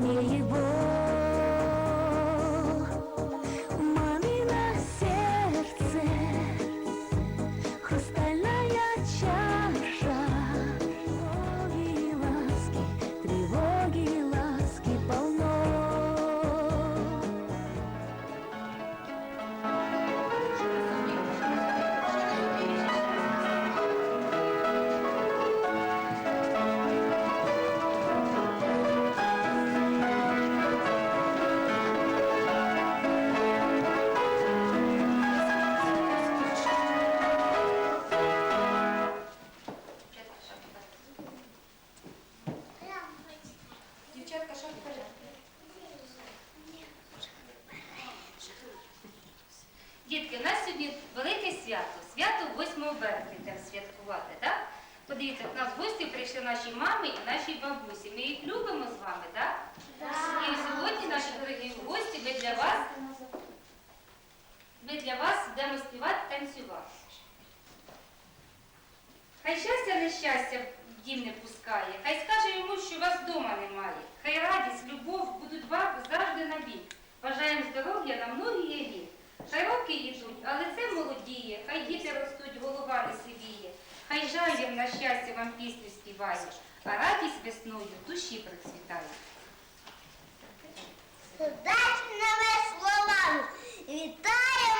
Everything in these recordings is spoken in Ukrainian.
Не бо. прийшли наші мами і наші бабусі. Ми їх любимо з вами, так? Да? І сьогодні, наші дорогі гості, ми для вас ми для вас будемо співати танцювати. Хай щастя, нещастя в дім не пускає, хай скаже йому, що вас вдома немає. Хай радість, любов будуть вам завжди на бік. Бажаємо здоров'я на многі рік. Хай роки йдуть, але це молодіє, хай діти ростуть, голова не сивіє. Хай жалім на счастье, вам пісню співає, а радість весною душі процвітає. Удачного словами! витаем!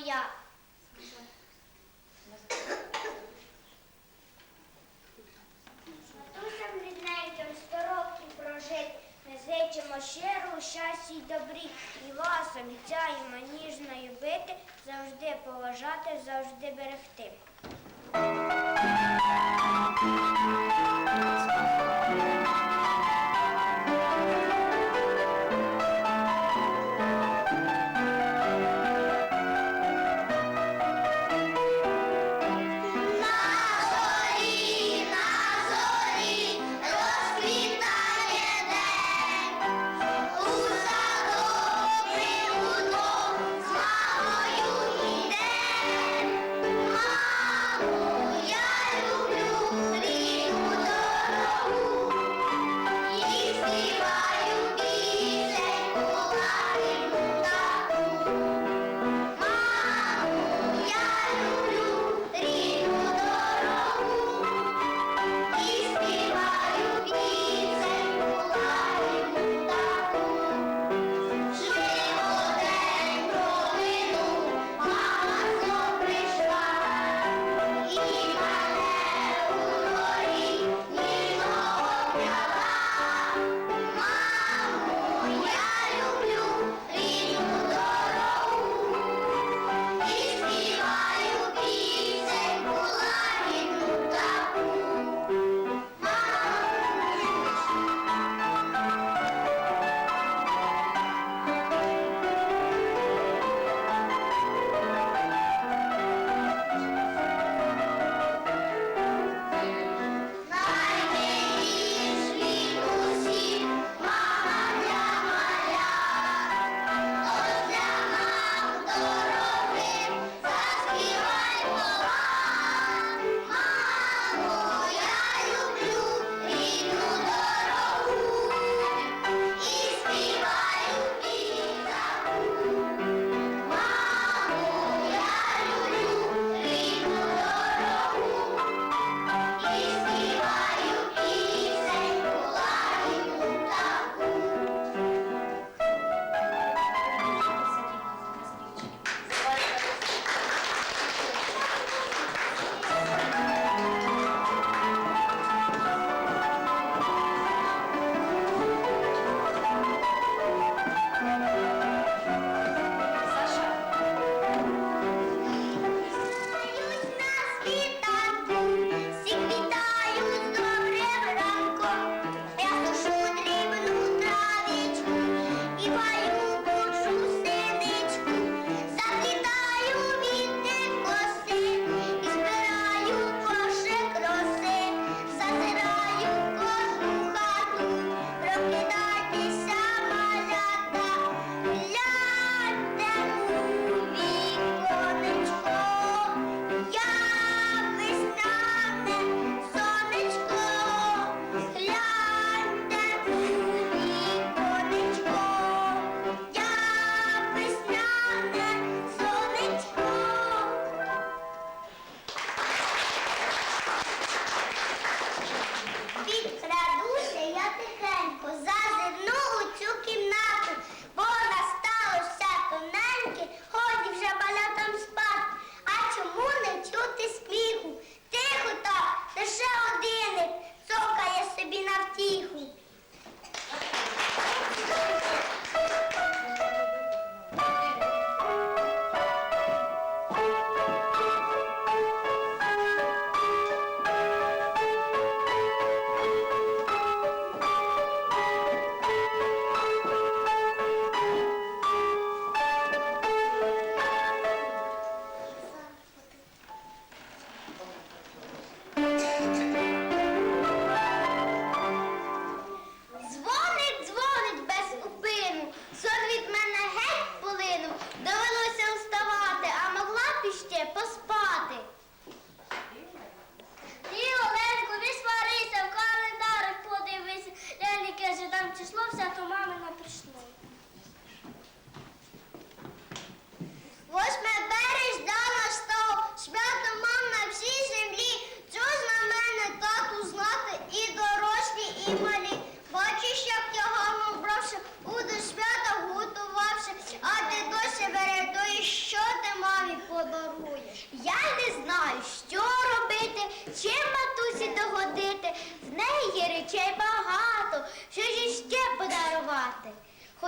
Моя. Матусям рідненьким сто років прожить. Ми зичимо щиро, щастя й добрі. І вас обіцяємо ніжно любити, завжди поважати, завжди берегти.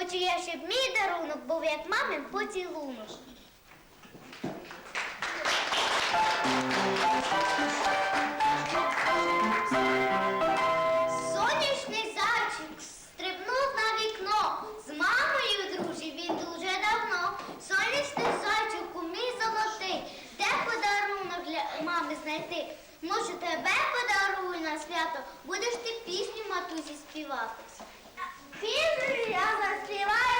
Хочу я, щоб мій дарунок був як мамин поцілунок. Сонячний зайчик стрибнув на вікно. З мамою дружив він дуже давно. Сонячний зайчику, мій золотий, де подарунок для мами знайти? Може, тебе подарую на свято, будеш ти пісню матусі співати хижу я заспіваю.